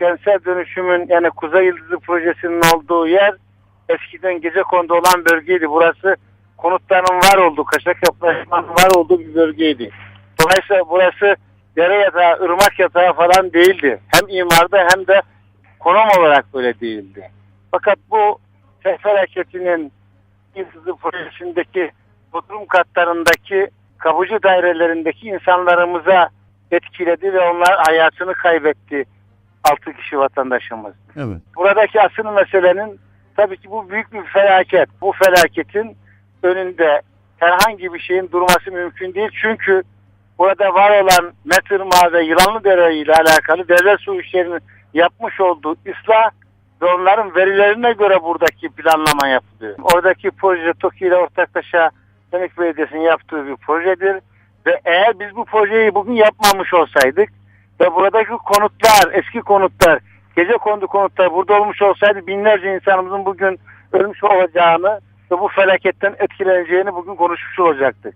kentsel dönüşümün yani Kuzey Yıldızı projesinin olduğu yer eskiden gece kondu olan bölgeydi. Burası konutların var olduğu, kaçak yapılaşmanın var olduğu bir bölgeydi. Dolayısıyla burası dere yatağı, ırmak yatağı falan değildi. Hem imarda hem de konum olarak böyle değildi. Fakat bu sel felaketinin Yıldızı projesindeki bodrum katlarındaki kabucu dairelerindeki insanlarımıza etkiledi ve onlar hayatını kaybetti. 6 kişi vatandaşımız. Evet. Buradaki asıl meselenin tabii ki bu büyük bir felaket. Bu felaketin önünde herhangi bir şeyin durması mümkün değil. Çünkü burada var olan Metırma ve Yılanlıdere ile alakalı devlet su işlerinin yapmış olduğu ıslah ve onların verilerine göre buradaki planlama yapılıyor. Oradaki proje TOKİ ile ortaklaşa Demek Belediyesi'nin yaptığı bir projedir. Ve eğer biz bu projeyi bugün yapmamış olsaydık ve buradaki konutlar, eski konutlar, gece kondu konutlar burada olmuş olsaydı binlerce insanımızın bugün ölmüş olacağını ve bu felaketten etkileneceğini bugün konuşmuş olacaktık.